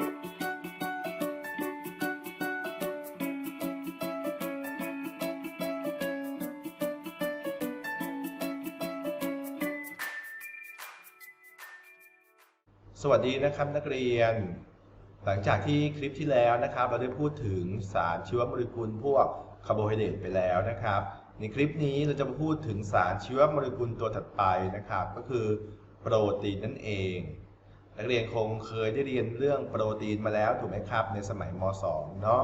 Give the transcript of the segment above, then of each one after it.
สวัสดีนะครับนักเรียน หลังจากที่คลิปที่แล้วนะครับ เราได้พูดถึงสารชีวโมเลกุลพวกคาร์โบไฮเดรตไปแล้วนะครับ ในคลิปนี้เราจะมาพูดถึงสารชีวโมเลกุลตัวถัดไปนะครับ ก็คือโปรตีนนั่นเอง นักเรียนคงเคยได้เรียนเรื่องโปรตีนมาแล้วถูกไหมครับ ในสมัยม .2 เนาะ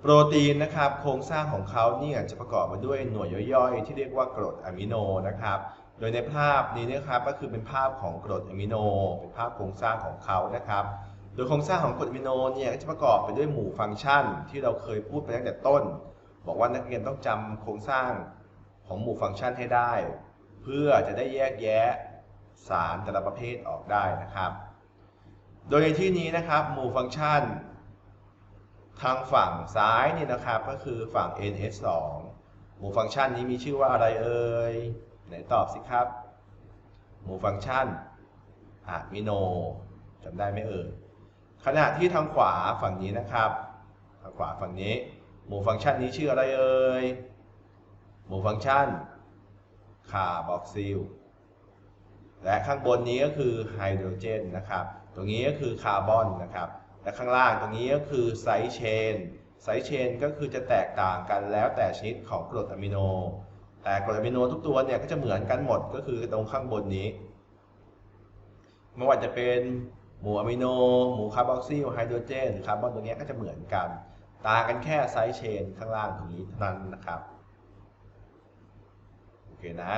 โปรตีนนะครับโครงสร้างของเขาเนี่ยจะประกอบไปด้วยหน่วยย่อยๆ ที่เรียกว่ากรดอะมิโนนะครับ โดยในภาพนี้นะครับก็คือเป็นภาพของกรดอะมิโน เป็นภาพโครงสร้างของเขานะครับ โดยโครงสร้างของกรดอะมิโนเนี่ยก็จะประกอบไปด้วยหมู่ฟังก์ชัน ที่เราเคยพูดไปตั้งแต่ต้น บอกว่านักเรียนต้องจำโครงสร้างของหมู่ฟังก์ชันให้ได้ เพื่อจะได้แยกแยะ สารแต่ละประเภทออกได้นะครับ โดยในที่นี้นะครับหมู่ฟังก์ชัน ทางฝั่งซ้ายนี่นะครับก็คือฝั่ง ns2 หมู่ฟังก์ชันนี้มีชื่อว่าอะไรเอ่ยไหนตอบสิครับ หมู่ฟังก์ชันอะมิโนจำได้ไหมเอ่ยขณะที่ทางขวาฝั่งนี้นะครับทางขวาฝั่งนี้ หมู่ฟังก์ชันนี้ชื่ออะไรเอ่ยหมู่ฟังก์ชันคาร์บอกซิล และข้างบนนี้ก็คือไฮโดรเจนนะครับ ตรงนี้ก็คือคาร์บอนนะครับ และข้างล่างตรงนี้ก็คือไซด์เชน ไซด์เชนก็คือจะแตกต่างกันแล้วแต่ชนิดของกรดอะมิโน แต่กรดอะมิโนทุกตัวเนี่ยก็จะเหมือนกันหมดก็คือตรงข้างบนนี้ ไม่ว่าจะเป็นหมู่อะมิโน หมู่คาร์บอกซิลไฮโดรเจนหรือคาร์บอนตรงนี้ก็จะเหมือนกัน ต่างกันแค่ไซด์เชนข้างล่างตรงนี้เท่านั้นนะครับ โอเคนะ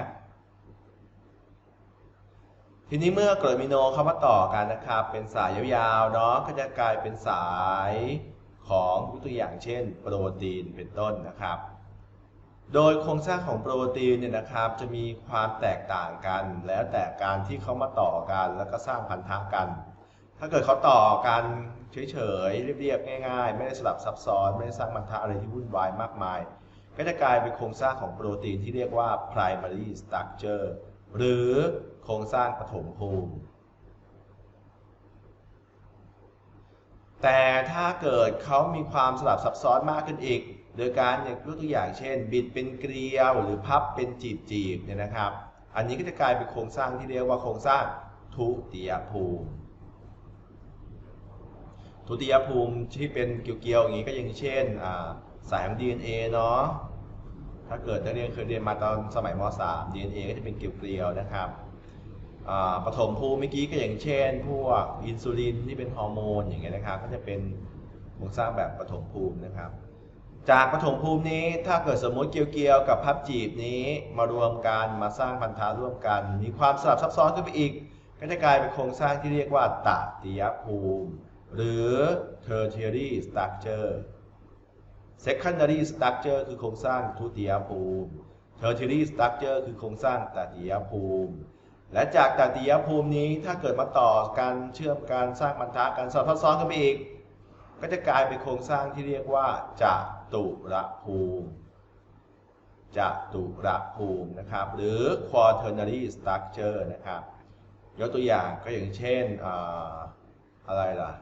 ทีนี้เมื่อกรดมิโนเข้ามาต่อกันนะครับ เป็นสายยาวๆเนาะก็จะกลายเป็นสายของตัวอย่างเช่น โปรตีนเป็นต้นนะครับ โดยโครงสร้างของโปรตีนเนี่ยนะครับ จะมีความแตกต่างกัน แล้วแต่การที่เขามาต่อกันแล้วก็สร้างพันธะกัน ถ้าเกิดเขาต่อกันเฉยๆเรียบๆง่ายๆ ไม่ได้สลับซับซ้อนไม่ได้สร้างพันธะอะไรที่วุ่นวายมากมาย ก็จะกลายเป็นโครงสร้างของโปรตีนที่เรียกว่า primary structure หรือโครงสร้างปฐมภูมิ แต่ถ้าเกิดเขามีความสลับซับซ้อนมากขึ้นอีก โดยการอย่างยกตัวอย่างเช่น บิดเป็นเกลียวหรือพับเป็นจีบจีบๆเนี่ยนะครับ อันนี้ก็จะกลายเป็นโครงสร้างที่เรียกว่าโครงสร้างทุติยภูมิ ทุติยภูมิที่เป็นเกลียวๆอย่างนี้ก็อย่างเช่นอ่าสายของ DNA เนาะ ถ้าเกิดนักเรียนเคยเรียนมาตอนสมัยม .3 DNA ก็จะเป็นเกลียวๆนะครับปฐมภูมิเมื่อกี้ก็อย่างเช่น พวกอินซูลินที่เป็นฮอร์โมนอย่างเงี้ยนะครับ ก็จะเป็นโครงสร้างแบบปฐมภูมินะครับ จากปฐมภูมินี้ถ้าเกิดสมมติเกี่ยวๆกับพับจีบนี้มารวมกันมาสร้างพันธะร่วมกัน มีความสลับซับซ้อนขึ้นไปอีก ก็จะกลายเป็นโครงสร้างที่เรียกว่าตติยภูมิ หรือ tertiary structure secondary structure คือโครงสร้างทุติยภูมิ tertiary structure คือโครงสร้างตติยภูมิ และจากตติยภูมินี้ถ้าเกิดมาต่อกันเชื่อมการสร้างพันธะกันสลับซับซ้อนกันไปอีก ก็จะกลายเป็นโครงสร้างที่เรียกว่าจตุรภูมิจตุรภูมินะครับ หรือ quaternary structure นะครับ ยกตัวอย่างก็อย่างเช่นออะไรล่ะ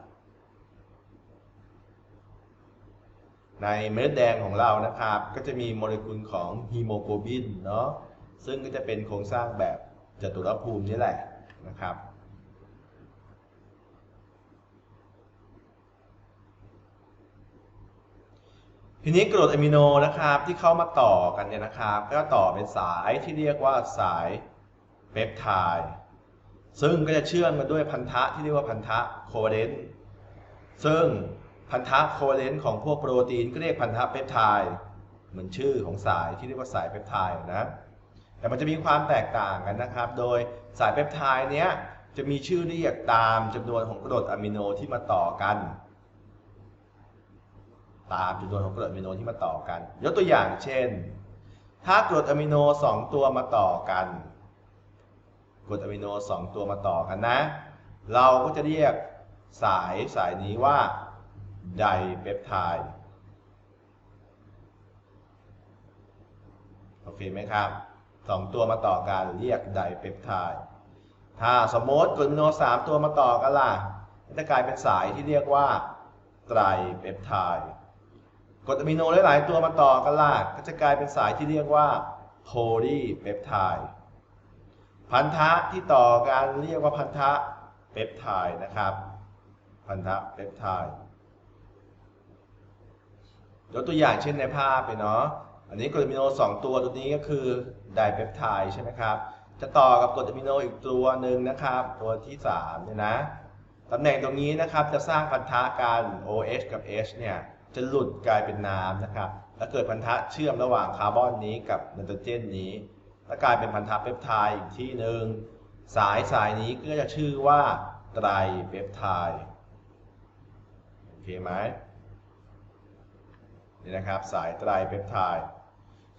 ในเม็ดแดงของเรานะครับ ก็จะมีโมเลกุลของฮีโมโกลบินเนาะซึ่งก็จะเป็นโครงสร้างแบบจตุรภูมินี่แหละนะครับทีนี้กรดอะมิโนนะครับที่เข้ามาต่อกันเนี่ยนะครับ ก็ต่อเป็นสายที่เรียกว่าสายเปปไทด์ซึ่งก็จะเชื่อมกันด้วยพันธะที่เรียกว่าพันธะโคเวเลนต์ซึ่ง พันธะโคเวเลนต์ของพวกโปรตีนก็เรียกพันธะเปปไทด์เหมือนชื่อของสายที่เรียกว่าสายเปปไทด์นะแต่มันจะมีความแตกต่างกันนะครับ โดยสายเปปไทด์เนี้ยจะมีชื่อเรียกตามจำนวนของกรดอะมิโนที่มาต่อกัน ตามจำนวนของกรดอะมิโนที่มาต่อกัน ยกตัวอย่างเช่น ถ้ากรดอะมิโน 2 ตัวมาต่อกันกรดอะมิโน 2 ตัวมาต่อกันนะ เราก็จะเรียกสายสายนี้ว่า ไดเปปไทด์โอเคไหมครับสองตัวมาต่อกันเรียกไดเปปไทด์ถ้าสมมติกรดอะมิโน3ตัวมาต่อกันล่ะจะกลายเป็นสายที่เรียกว่าไตรเปปไทด์กรดอะมิโนหลาย ๆ ตัวมาต่อกันลากก็จะกลายเป็นสายที่เรียกว่าโพลีเปปไทด์พันธะที่ต่อกันเรียกว่าพันธะเปปไทด์นะครับ พันธะเปปไทด์ ยกตัวอย่างเช่นในภาพไปเนาะอันนี้กรดอะมิโน 2 ตัวตัวนี้ก็คือไดเปปไทด์ใช่ไหมครับ จะต่อกับกรดอะมิโนอีกตัวหนึ่งนะครับ ตัวที่3เนี่ยนะตำแหน่งตรงนี้นะครับจะสร้างพันธะกัน OH กับ H เนี่ยจะหลุดกลายเป็นน้ำนะครับ แล้วเกิดพันธะเชื่อมระหว่างคาร์บอนนี้กับไนโตรเจนนี้แล้วกลายเป็นพันธะเปปไทด์อีกที่หนึ่งสายสายนี้ก็จะชื่อว่าไตรเปปไทด์โอเคไหม นี่นะครับสายไตรเปปไทด์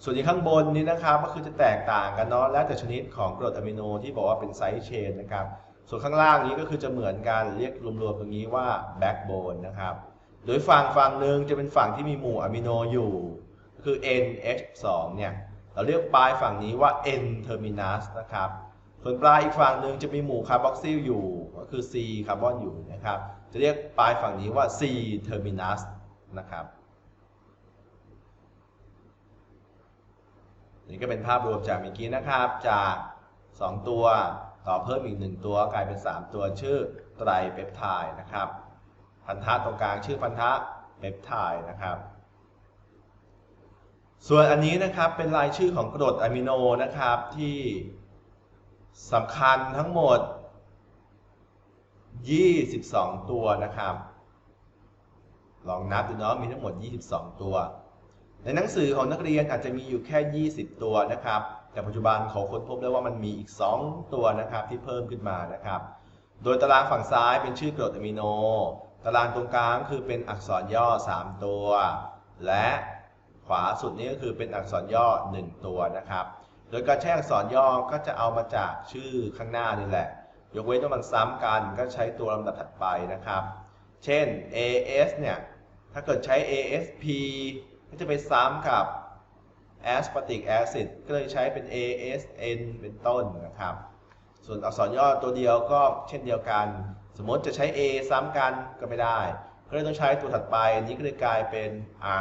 ส่วนที่ข้างบนนี้นะครับก็คือจะแตกต่างกันเนาะแล้วแต่ชนิดของกรดอะมิโนที่บอกว่าเป็นไซด์เชนนะครับส่วนข้างล่างนี้ก็คือจะเหมือนกันเรียกรวมๆตรงนี้ว่าแบ็กโบนนะครับโดยฝั่งฝั่งหนึ่งจะเป็นฝั่งที่มีหมู่อะมิโนอยู่คือ NH2 เนี่ยเราเรียกปลายฝั่งนี้ว่า N terminus นะครับส่วนปลายอีกฝั่งหนึ่งจะมีหมู่คาร์บอกซิลอยู่ก็คือ C คาร์บอนอยู่นะครับจะเรียกปลายฝั่งนี้ว่า C terminus นะครับ นี่ก็เป็นภาพรวมจากเมื่อกี้นะครับ จาก 2 ตัวต่อเพิ่มอีก 1 ตัวกลายเป็น 3 ตัวชื่อไตรเปปไทด์นะครับ พันธะตรงกลางชื่อพันธะเปปไทด์นะครับ ส่วนอันนี้นะครับเป็นรายชื่อของกรดอะมิโนนะครับที่สำคัญทั้งหมด 22 ตัวนะครับ ลองนับดูเนาะมีทั้งหมด 22 ตัว ในหนังสือของนักเรียนอาจจะมีอยู่แค่ 20 ตัวนะครับ แต่ปัจจุบันเขาค้นพบแล้วว่ามันมีอีก 2 ตัวนะครับที่เพิ่มขึ้นมานะครับ โดยตารางฝั่งซ้ายเป็นชื่อกรดอะมิโน ตารางตรงกลางคือเป็นอักษรย่อ 3 ตัว และขวาสุดนี้ก็คือเป็นอักษรย่อ 1 ตัวนะครับ โดยการใช้อักษรย่อก็จะเอามาจากชื่อข้างหน้านี่แหละ ยกเว้นว่ามันซ้ำกันก็ใช้ตัวลำดับถัดไปนะครับ เช่น AS เนี่ย ถ้าเกิดใช้ ASP ก็จะไปซ้ำกับ aspartic acid ก็เลยใช้เป็น ASN เป็นต้นนะครับ ส่วนอักษรย่อตัวเดียวก็เช่นเดียวกัน สมมติจะใช้ A ซ้ำกันก็ไม่ได้ ก็เลยต้องใช้ตัวถัดไป อันนี้ก็เลยกลายเป็น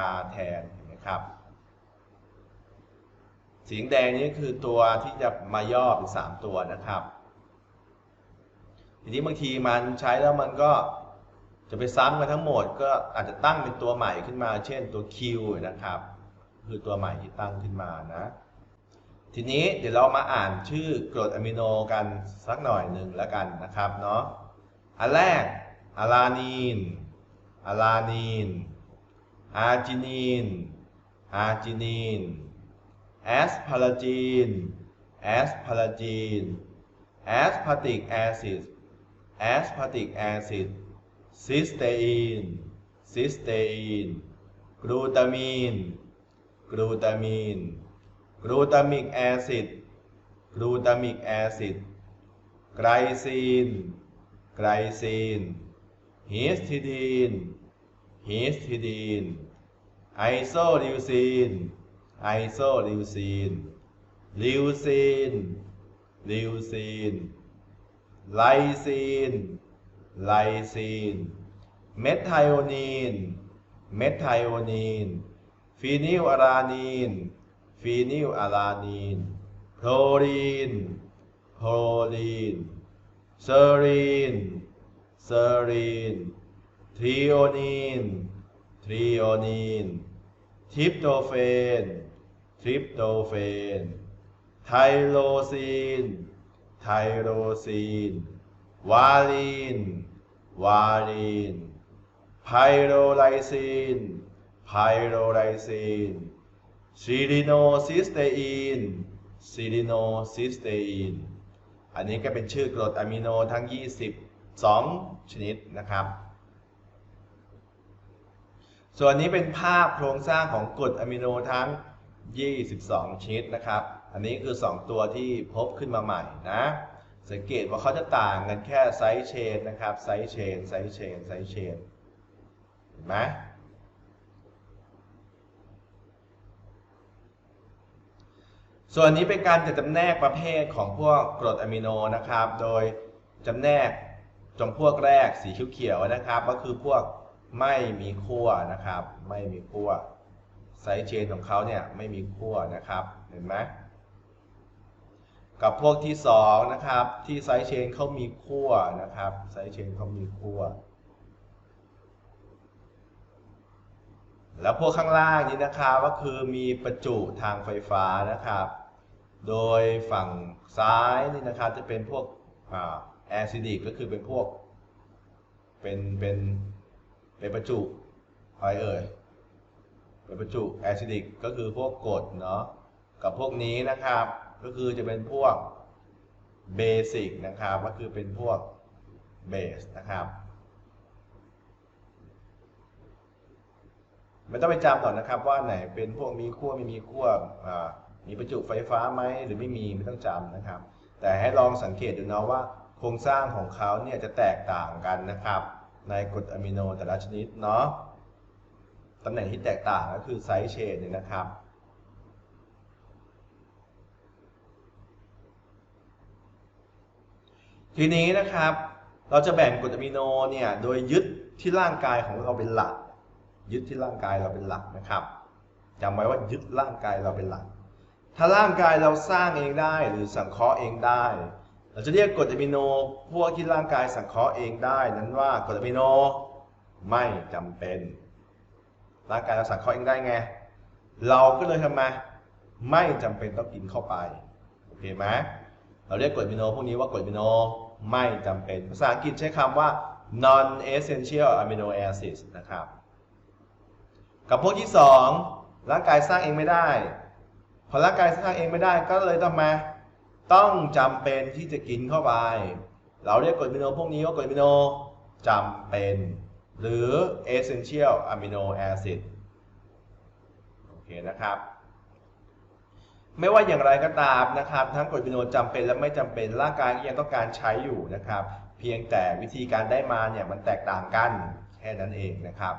R แทนนะครับสีแดงนี้คือตัวที่จะมาย่อเป็น3ตัวนะครับ ทีนี้บางทีมันใช้แล้วมันก็ จะไปซ้ำกันทั้งหมดก็อาจจะตั้งเป็นตัวใหม่ขึ้นมา เช่นตัว Q นะครับ คือตัวใหม่ที่ตั้งขึ้นมานะ ทีนี้เดี๋ยวเรามาอ่านชื่อกรดอะมิโนกันสักหน่อยหนึ่งแล้วกันนะครับเนาะอันแรกอะลานีนอะลานีนอาร์จินีนอาร์จินีนแอสพาราจีนแอสพาราจีนแอสพาติกแอซิดแอสพาติกแอซิด ซิสเตอีน ซิสเตอีน กลูตามีน กลูตามีน กลูตามิกแอซิด กลูตามิกแอซิด ไกลซีน ไกลซีนฮิสทิดีนฮิสทิดีน ไอโซลิวซีน ไอโซลิวซีน ลิวซีน ลิวซีน ไลซีน ไลซีน เมทไทโอนีน เมทไทโอนีน ฟีนิลอารานีน ฟีนิลอารานีน โพลีน โพลีน เซรีน เซรีน ทริโอนีน ทริโอนีน ทริปโตเฟน ทริปโตเฟน ไทโลซีน ไทโรซีน วาลีน วาลีน ไพโรไลซีน ไพโรไลซีนซิลิโนซิสเตอีนซิลิโนซิสเตอีน อันนี้ก็เป็นชื่อกรดอะมิโนทั้ง 22 ชนิดนะครับ ส่วนนี้เป็นภาพโครงสร้างของกรดอะมิโนทั้ง 22 ชนิดนะครับ อันนี้คือ 2 ตัวที่พบขึ้นมาใหม่นะ สังเกตว่าเขาจะต่างกันแค่ไซส์เชนนะครับ ไซส์เชน ไซส์เชน ไซส์เชน ห็นไหมส่วนนี้เป็นการจัดจำแนกประเภทของพวกกรดอะมิโนนะครับ โดยจำแนกจำพวกแรกสีเขียวๆนะครับ ก็คือพวกไม่มีขั้วนะครับ ไม่มีขั้วไซเชนของเขาเนี่ยไม่มีขั้วนะครับเห็นไหมกับพวกที่สองนะครับที่ไซเชนเขามีขั้วนะครับไซเชนเขามีขั้ว แล้วพวกข้างล่างนี้นะครับก็คือมีประจุทางไฟฟ้านะครับ โดยฝั่งซ้ายนี่นะครับจะเป็นพวกแอซิดิกก็คือเป็นพวก เป็นเป็นเป็นประจุอะไรเอ่ยเป็นประจุแอซิดิกก็คือพวกกรดเนาะกับพวกนี้นะครับก็คือจะเป็นพวกเบสิกนะครับก็คือเป็นพวกเบสนะครับ ไม่ต้องไปจำก่อนนะครับ ว่าไหนเป็นพวกมีขั้วไม่มีขั้วมีประจุไฟฟ้าไหมหรือไม่มีไม่ต้องจำนะครับ แต่ให้ลองสังเกตดูนะว่า โครงสร้างของเขาเนี่ยจะแตกต่างกันนะครับ ในกรดอะมิโนแต่ละชนิดเนาะตำแหน่งที่แตกต่างก็คือไซส์เชนเนี่ยนะครับทีนี้นะครับ เราจะแบ่งกรดอะมิโนเนี่ยโดยยึดที่ร่างกายของเราเป็นหลัก ยึดที่ร่างกายเราเป็นหลักนะครับจำไว้ว่ายึดร่างกายเราเป็นหลัก ถ้าร่างกายเราสร้างเองได้หรือสังเคราะห์เองได้ เราจะเรียกกรดอะมิโนพวกที่ร่างกายสังเคราะห์เองได้ นั้นว่ากรดอะมิโนไม่จำเป็น ร่างกายเราสังเคราะห์เองได้ไง เราก็เลยทำไมไม่จำเป็นต้องกินเข้าไปโอเคไหมเราเรียกกรดอะมิโนพวกนี้ว่ากรดอะมิโนไม่จำเป็น ภาษาอังกฤษใช้คำว่า non essential amino acids นะครับ กับพวกที่ 2 ร่างกายสร้างเองไม่ได้ พอร่างกายสร้างเองไม่ได้ก็เลยต้องมา ต้องจำเป็นที่จะกินเข้าไป เราเรียกกรดอะมิโนพวกนี้ว่ากรดอะมิโนจำเป็น หรือ essential amino acid โอเคนะครับ ไม่ว่าอย่างไรก็ตามนะครับ ทั้งกรดอะมิโนจำเป็นและไม่จำเป็นร่างกายก็ยังต้องการใช้อยู่นะครับ เพียงแต่วิธีการได้มาเนี่ยมันแตกต่างกันแค่นั้นเองนะครับ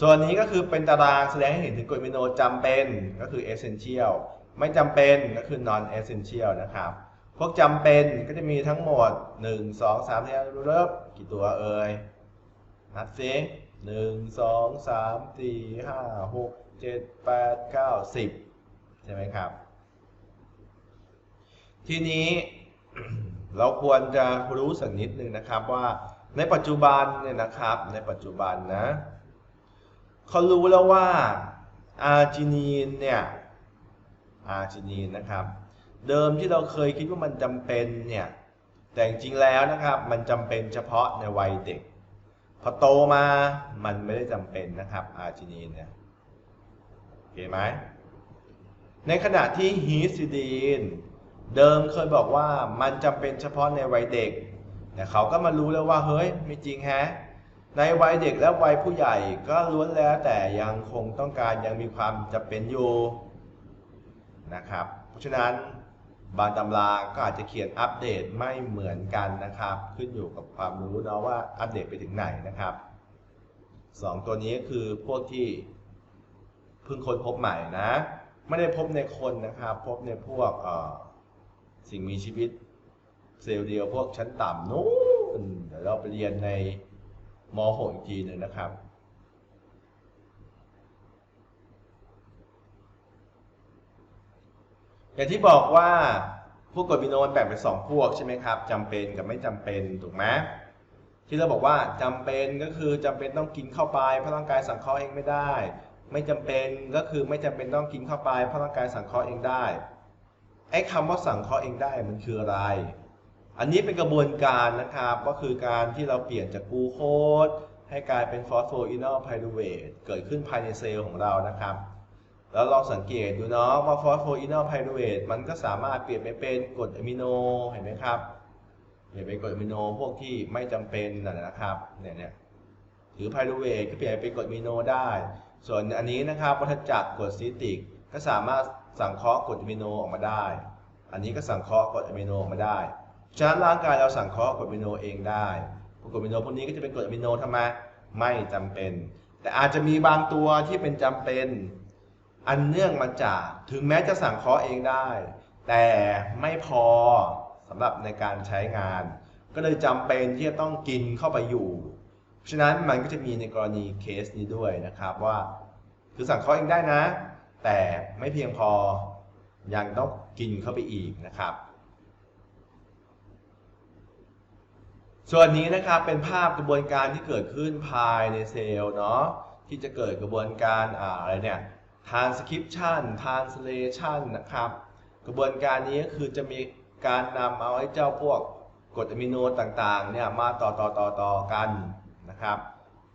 ส่วนนี้ก็คือเป็นตารางแสดงให้เห็นถึงกรดอะมิโนจำเป็นก็คือ essential ไม่จำเป็นก็คือ non essential นะครับ พวกจำเป็นก็จะมีทั้งหมด 1 2 3ที่รู้เริ่มกี่ตัวเอ่ยนับซิหนึ่งสองสามสี่ห้าหกเจ็ดแปดเก้าสิบใช่ไหมครับ ทีนี้เราควรจะรู้สักนิดนึงนะครับว่าในปัจจุบันเนี่ยนะครับในปัจจุบันนะ เขารู้แล้วว่าอาร์จินีนเนี่ยอาร์จินีนนะครับ เดิมที่เราเคยคิดว่ามันจำเป็นเนี่ยแต่จริงแล้วนะครับ มันจำเป็นเฉพาะในวัยเด็ก พอโตมามันไม่ได้จำเป็นนะครับอาร์จินีนเนี่ยโอเคไหมในขณะที่ฮีสซิดีนเดิมเคยบอกว่ามันจำเป็นเฉพาะในวัยเด็ก แต่เขาก็มารู้แล้วว่าเฮ้ยไม่จริงแฮะ ในวัยเด็กและวัยผู้ใหญ่ก็ล้วนแล้วแต่ยังคงต้องการยังมีความจำเป็นอยู่นะครับ เพราะฉะนั้นบางตำราก็อาจจะเขียนอัปเดตไม่เหมือนกันนะครับ ขึ้นอยู่กับความรู้เนาะว่าอัปเดตไปถึงไหนนะครับสองตัวนี้คือพวกที่เพิ่งค้นพบใหม่นะ ไม่ได้พบในคนนะครับ พบในพวกสิ่งมีชีวิตเซลล์เดียวพวกชั้นต่ำนู้นเดี๋ยวเราไปเรียนใน ม .6 อีกทีหนึ่งนะครับ อย่างที่บอกว่าพวกกรดอะมิโนมันแบ่งเป็นสองพวกใช่ไหมครับจำเป็นกับไม่จำเป็นถูกไหมที่เราบอกว่าจำเป็นก็คือจำเป็นต้องกินเข้าไปเพราะร่างกายสังเคราะห์เองไม่ได้ ไม่จำเป็นก็คือไม่จำเป็นต้องกินเข้าไปเพราะร่างกายสังเคราะห์เองได้ไอ้คำว่าสังเคราะห์เองได้มันคืออะไร อันนี้เป็นกระบวนการนะครับ ก็คือการที่เราเปลี่ยนจากกูโคสให้กลายเป็นฟอสโฟอินอลไพรูเวตเกิดขึ้นภายในเซลล์ของเรานะครับ แล้วลองสังเกตดูเนาะว่าฟอสโฟอินอลไพรูเวตมันก็สามารถเปลี่ยนไปเป็นกรดอะมิโนเห็นไหมครับเปลี่ยนเป็นกรดอะมิโนพวกที่ไม่จำเป็นนะครับเนี่ยเนี่ยหรือไพรูเวตก็เปลี่ยนเป็นกรดอะมิโนได้ ส่วนอันนี้นะครับวัฏจักรกรดซิตริกก็สามารถสังเคราะห์กรดอะมิโนออกมาได้ อันนี้ก็สังเคราะห์กรดอะมิโนออกมาได้ ฉะนั้นร่างกายเราสังเคราะห์กรดอะมิโนเองได้กรดอะมิโนพวกนี้ก็จะเป็นกรดอะมิโนทำไมไม่จำเป็น แต่อาจจะมีบางตัวที่เป็นจำเป็น อันเนื่องมาจากถึงแม้จะสั่งเคราะห์เองได้ แต่ไม่พอสำหรับในการใช้งาน ก็เลยจำเป็นที่จะต้องกินเข้าไปอยู่ฉะนั้นมันก็จะมีในกรณีเคสนี้ด้วยนะครับว่าคือสั่งเคราะห์เองได้นะ แต่ไม่เพียงพอยังต้องกินเข้าไปอีกนะครับ ส่วนนี้นะครับเป็นภาพกระบวนการที่เกิดขึ้นภายในเซลล์เนาะที่จะเกิดกระบวนการอาอะไรเนี่ย transcription translation นะครับ กระบวนการนี้ก็คือจะมีการนำเอาไอ้เจ้าพวกกรดอะมิโนต่างๆเนี่ยมาต่อต่อต่อต่อกันนะครับ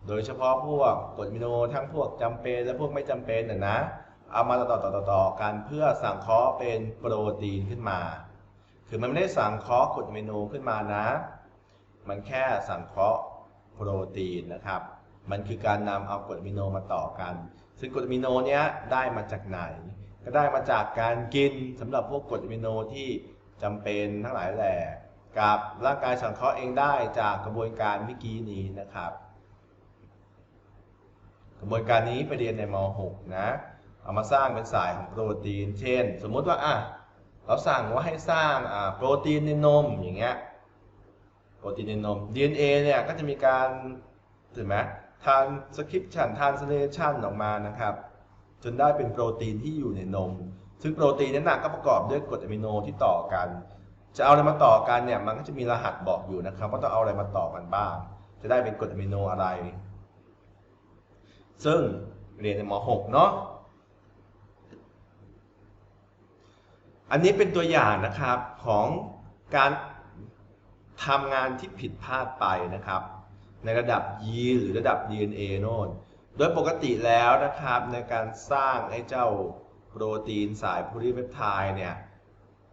โดยเฉพาะพวกกรดอะมิโนทั้งพวกจำเป็นและพวกไม่จำเป็นนะนะเอามาต่อต่อต่อต่อกันเพื่อสังเคราะห์เป็นโปรตีนขึ้นมา คือมันไม่ได้สังเคราะห์กรดอะมิโนขึ้นมานะ มันแค่สังเคราะห์โปรตีนนะครับ มันคือการนำเอากรดอะมิโนมาต่อกัน ซึ่งกรดอะมิโนเนี้ยได้มาจากไหน ก็ได้มาจากการกินสำหรับพวกกรดอะมิโนที่จำเป็นทั้งหลายแหล่กับร่างกายสังเคราะห์เองได้จากกระบวนการเมื่อกี้นี้นะครับ กระบวนการนี้ไปเรียนในม .6 นะ เอามาสร้างเป็นสายของโปรตีน เช่น สมมุติว่าอะเราสั่งว่าให้สร้างโปรตีนในนมอย่างเงี้ย รตีนในนม DNA เนี่ยก็จะมีการถูกไหมทานสคริปชันทานสเลชันออกมานะครับ จนได้เป็นโปรตีนที่อยู่ในนม ซึ่งโปรตีนนั้นนะก็ประกอบด้วยกรดอะมิโนที่ต่อกัน จะเอาอะไรมาต่อกันเนี่ยมันก็จะมีรหัสบอกอยู่นะครับว่าต้องเอาอะไรมาต่อกันบ้าง จะได้เป็นกรดอะมิโนอะไร ซึ่งเรียนในม .6 เนาะอันนี้เป็นตัวอย่างนะครับของการ ทำงานที่ผิดพลาดไปนะครับ ในระดับยีหรือระดับ DNA โน่นโดยปกติแล้วนะครับในการสร้างไอ้เจ้าโปรตีนสายโพลีเปปไทด์เนี่ย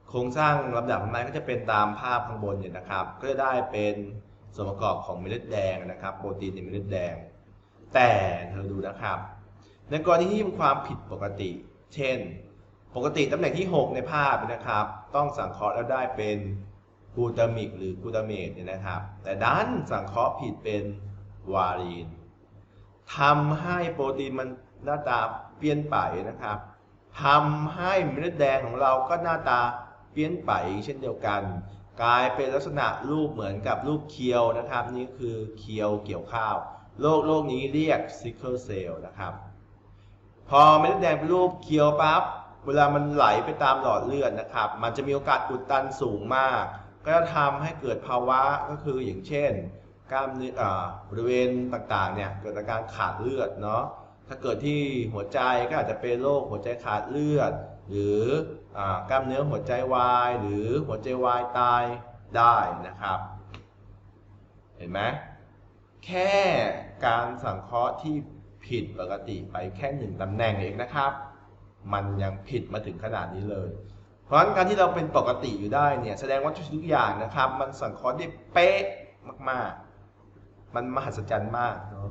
โครงสร้างลำดับของมันก็จะเป็นตามภาพข้างบนเนี่ยนะครับ ก็จะได้เป็นส่วนประกอบของเม็ดแดงนะครับ โปรตีนในเม็ดแดง แต่เธอดูนะครับ ในกรณีที่มีความผิดปกติ เช่น ปกติตำแหน่งที่ 6 ในภาพนะครับ ต้องสังเคราะห์แล้วได้เป็น กูตามิกหรือกูตาเมตเนี่ยนะครับ แต่ดันสังเคราะห์ผิดเป็นวารีนทำให้โปรตีนมันหน้าตาเปลี่ยนไปนะครับทำให้เม็ดแดงของเราก็หน้าตาเปลี่ยนไปเช่นเดียวกัน กลายเป็นลักษณะรูปเหมือนกับรูปเคียวนะครับ นี่คือเคียวเกี่ยวข้าวโรคโรคนี้เรียกซิคเกิลเซลล์นะครับ พอเม็ดแดงเป็นรูปเคียวปั๊บเวลามันไหลไปตามหลอดเลือดนะครับ มันจะมีโอกาสอุดตันสูงมาก ก็จะทำให้เกิดภาวะก็คืออย่างเช่น กล้ามเนื้อบริเวณต่างๆเนี่ยเกิดอาการขาดเลือดเนาะถ้าเกิดที่หัวใจก็อาจจะเป็นโรคหัวใจขาดเลือด หรืออกล้ามเนื้อหัวใจวาย หรือหัวใจวายตายได้นะครับ เห็นไหมแค่การสังเคราะห์ที่ผิดปกติไปแค่หนึ่งตำแหน่งเองนะครับ มันยังผิดมาถึงขนาดนี้เลย ราะฉะนั้นการที่เราเป็นปกติอยู่ได้เนี่ยแสดงว่าทุกทุกอย่างนะครับ มันสังเคราะห์ได้เป๊ะมากๆ มันมหัศจรรย์มากเนาะ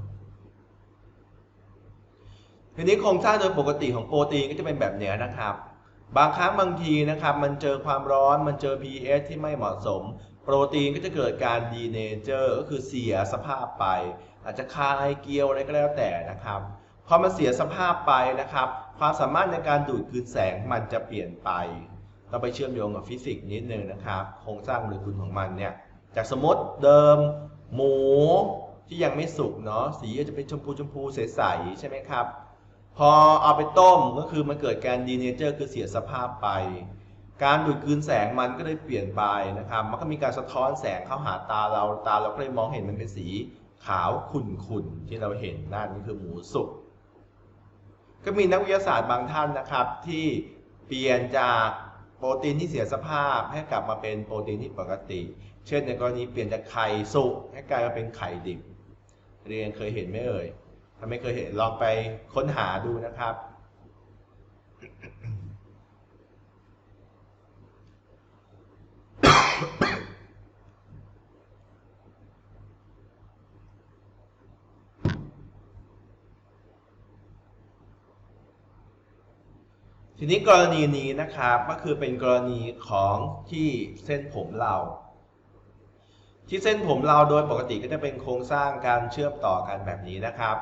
ทีนี้โครงสร้างโดยปกติของโปรตีนก็จะเป็นแบบเนี้ยนะครับ บางครั้งบางทีนะครับ มันเจอความร้อนมันเจอ pH ที่ไม่เหมาะสม โปรตีนก็จะเกิดการดีเนเจอร์ก็คือเสียสภาพไป อาจจะคายเกลียวอะไรก็แล้วแต่นะครับพอมันเสียสภาพไปนะครับ ความสามารถในการดูดคืนแสงมันจะเปลี่ยนไป ต้องไปเชื่อมโยงกับฟิสิกส์นิดนึงนะครับ โครงสร้างโมเลกุลของมันเนี่ย จากสมมติเดิมหมูที่ยังไม่สุกเนาะสีอาจจะเป็นชมพูชมพูใสๆใช่ไหมครับ พอเอาไปต้มก็คือมันเกิดการดีเนเจอร์คือเสียสภาพไป การดูดคืนแสงมันก็เลยเปลี่ยนไปนะครับ มันก็มีการสะท้อนแสงเข้าหาตาเราตาเราก็เลยมองเห็นมันเป็นสีขาวขุ่นๆที่เราเห็นนั่นคือหมูสุกก็มีนักวิทยาศาสตร์บางท่านนะครับที่เปลี่ยนจาก โปรตีนที่เสียสภาพให้กลับมาเป็นโปรตีนที่ปกติ เช่นในกรณีเปลี่ยนจากไข่สุกให้กลายมาเป็นไข่ดิบ เรียนเคยเห็นไหมเอ่ยถ้าไม่เคยเห็นลองไปค้นหาดูนะครับ ทีนี้กรณีนี้นะครับก็คือเป็นกรณีของที่เส้นผมเรา ที่เส้นผมเราโดยปกติก็จะเป็นโครงสร้างการเชื่อมต่อกันแบบนี้นะครับ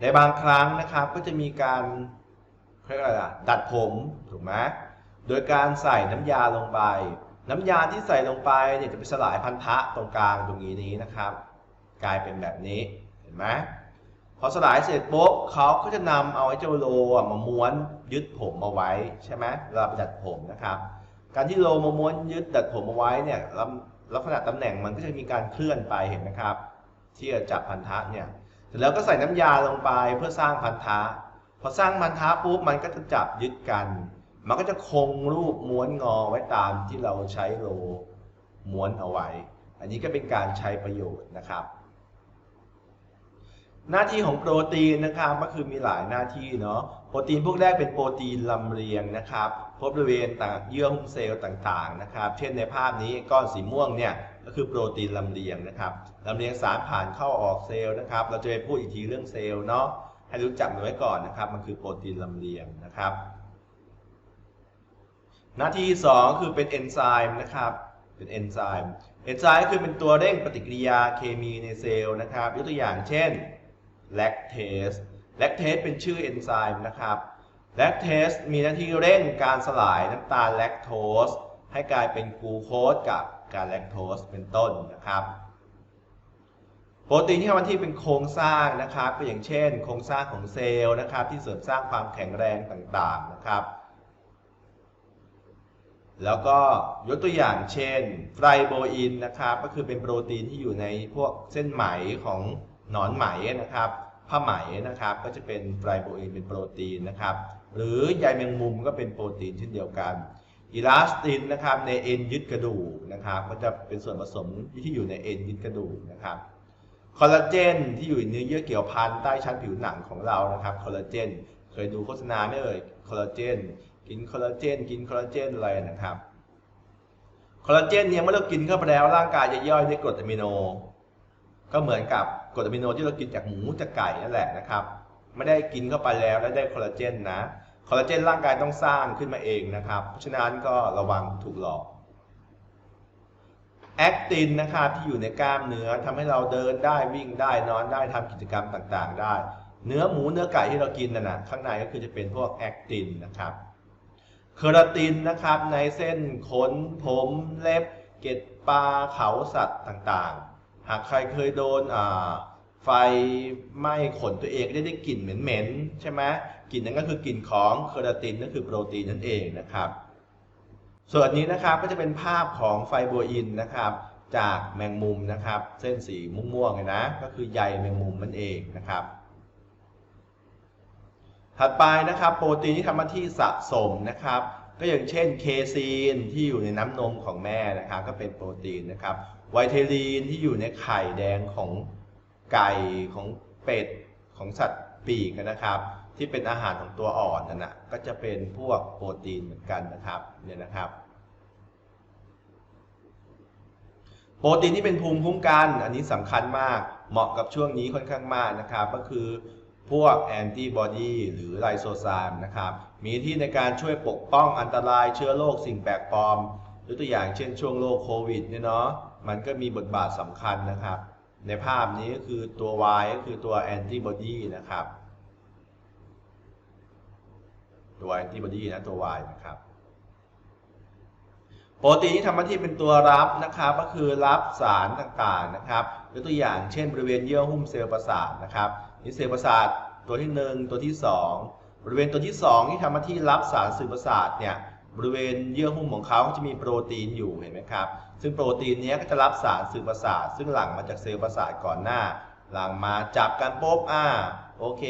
ในบางครั้งนะครับก็จะมีการเรียกอะไรล่ะดัดผมถูกไหมโดยการใส่น้ำยาลงไป น้ำยาที่ใส่ลงไปเนี่ยจะไปสลายพันธะตรงกลางตรงนี้นี้นะครับ กลายเป็นแบบนี้เห็นไหม พอสลายเสร็จปุ๊บเขาก็จะนำเอาไอ้เจ้าโลมาม้วนยึดผมเอาไว้ใช่ไหมเวลาไปดัดผมนะครับ การที่โลมาม้วนยึดดัดผมเอาไว้เนี่ยลักษณะตำแหน่งมันก็จะมีการเคลื่อนไปเห็นไหมครับ ที่จะจับพันธะเนี่ยเสร็จแล้วก็ใส่น้ำยาลงไปเพื่อสร้างพันธะพอสร้างพันธะปุ๊บมันก็จะจับยึดกัน มันก็จะคงรูปม้วนงอไว้ตามที่เราใช้โลม้วนเอาไว้ อันนี้ก็เป็นการใช้ประโยชน์นะครับ หน้าที่ของโปรตีนนะครับก็คือมีหลายหน้าที่เนาะโปรตีนพวกแรกเป็นโปรตีนลำเลียงนะครับพบบริเวณต่างเยื่อหุ้มเซลล์ต่างๆนะครับ เช่นในภาพนี้ก้อนสีม่วงเนี่ยก็คือโปรตีนลำเลียงนะครับลำเลียงสารผ่านเข้าออกเซลล์นะครับ เราจะไปพูดอีกทีเรื่องเซลล์เนาะให้รู้จักมันไว้ก่อนนะครับ มันคือโปรตีนลำเลียงนะครับ หน้าที่ที่สองคือเป็นเอนไซม์นะครับเป็นเอนไซม์เอนไซม์ก็คือเป็นตัวเร่งปฏิกิริยาเคมีในเซลล์นะครับยกตัวอย่างเช่น แลคเทสแลคเทสเป็นชื่อเอนไซม์นะครับแลคเทสมีหน้าที่เร่งการสลายน้ำตาลแลคโตสให้กลายเป็นกลูโคสกับการแลคโตสเป็นต้นนะครับโปรตีนที่ทำหน้าที่เป็นโครงสร้างนะครับก็อย่างเช่น โครงสร้างของเซลล์นะครับ ที่เสริมสร้างความแข็งแรงต่างๆนะครับ แล้วก็ยกตัวอย่างเช่นไฟโบอินนะครับ ก็คือเป็นโปรตีนที่อยู่ในพวกเส้นไหมของ หนอนไหมนะครับผ้าไหมนะครับก็จะเป็นไฟโบอินเป็นโปรตีนนะครับ หรือใยแมงมุมก็เป็นโปรตีนเช่นเดียวกันอีลาสตินนะครับในเอ็นยึดกระดูกนะครับก็จะเป็นส่วนผสมที่อยู่ในเอ็นยึดกระดูกนะครับคอลลาเจนที่อยู่ในเนื้อเยื่อเกี่ยวพันใต้ชั้นผิวหนังของเรานะครับคอลลาเจนเคยดูโฆษณาไหมเอ่ยคอลลาเจนกินคอลลาเจนกินคอลลาเจนอะไรนะครับคอลลาเจนเนี่ยเมื่อเรากินเข้าไปแล้วร่างกายจะย่อยด้วยกรดอะมิโน ก็เหมือนกับ กรดอะมิโนที่เรากินจากหมูจากไก่นั่นแหละนะครับ ไม่ได้กินเข้าไปแล้วแล้วได้คอลลาเจนนะคอลลาเจนร่างกายต้องสร้างขึ้นมาเองนะครับเพราะฉะนั้นก็ระวังถูกหลอกแอคตินนะครับที่อยู่ในกล้ามเนื้อทำให้เราเดินได้วิ่งได้นอนได้ทำกิจกรรมต่างๆ ได้ เนื้อหมูเนื้อไก่ที่เรากินนั่นนะข้างในก็คือจะเป็นพวกแอคตินนะครับเคอราตินนะครับในเส้นขนผมเล็บ เกล็ดปลาเขาสัตว์ต่างๆ หากใครเคยโดนไฟไหม้ขนตัวเองก็จะได้กลิ่นเหม็นๆใช่ไหมกลิ่นนั้นก็คือกลิ่นของเคอราตินนั่นคือโปรตีนนั่นเองนะครับ ส่วนนี้นะครับก็จะเป็นภาพของไฟโบอินนะครับจากแมงมุมนะครับ เส้นสีม่วงๆเลยนะ ก็คือใยแมงมุมมันเองนะครับ ถัดไปนะครับโปรตีนที่ทำหน้าที่สะสมนะครับ ก็อย่างเช่นเคซีนที่อยู่ในน้ำนมของแม่นะครับ ก็เป็นโปรตีนนะครับ ไวเทลีนที่อยู่ในไข่แดงของไก่ของเป็ดของสัตว์ปีกนะครับ ที่เป็นอาหารของตัวอ่อนนั่นนะก็จะเป็นพวกโปรตีนเหมือนกันนะครับเนี่ยนะครับ โปรตีนที่เป็นภูมิคุ้มกัน อันนี้สำคัญมากเหมาะกับช่วงนี้ค่อนข้างมากนะครับ ก็คือพวกแอนติบอดีหรือไลโซไซม์นะครับมีที่ในการช่วยปกป้องอันตรายเชื้อโรคสิ่งแปลกปลอมยกตัวอย่างเช่นช่วงโรคโควิดเนี่ยเนาะ มันก็มีบทบาทสำคัญนะครับ ในภาพนี้ก็คือตัว Y ก็คือตัวแอนติบอดีนะครับ ตัวแอนติบอดีนะตัว Y นะครับโปรตีนที่ทำหน้าที่เป็นตัวรับนะครับ ก็คือรับสารต่างๆนะครับยกตัวอย่างเช่น บริเวณเยื่อหุ้มเซลล์ประสาทนะครับนี่เซลล์ประสาทตัวที่ 1 ตัวที่ 2 บริเวณตัวที่ 2 ที่ทำหน้าที่รับสารสื่อประสาทเนี่ย บริเวณเยื่อหุ้มของเขาจะมีโปรตีนอยู่เห็นไหมครับ ซึ่งโปรตีนนี้ก็จะรับสารสื่อประสาทซึ่งหลั่งมาจากเซลล์ประสาทก่อนหน้า หลั่งมาจับกันปุ๊บอ่าโอเค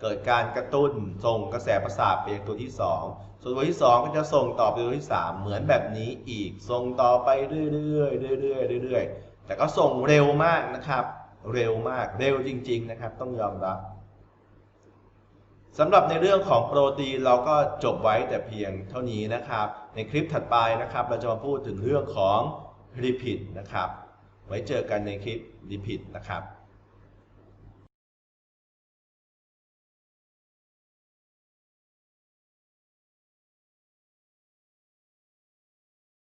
เกิดการกระตุ้นส่งกระแสประสาทไปยังตัวที่ 2 ส่วนตัวที่ 2 ก็จะส่งต่อไปตัวที่ 3 เหมือนแบบนี้อีก ส่งต่อไปเรื่อยๆเรื่อยๆเรื่อยๆแต่ก็ส่งเร็วมากนะครับ เร็วมากเร็วจริง ๆ นะครับ ต้องยอมรับ สำหรับในเรื่องของโปรตีนเราก็จบไว้แต่เพียงเท่านี้นะครับ ในคลิปถัดไปนะครับ เราจะมาพูดถึงเรื่องของลิพิดนะครับ ไว้เจอกันในคลิปลิพิดนะครับ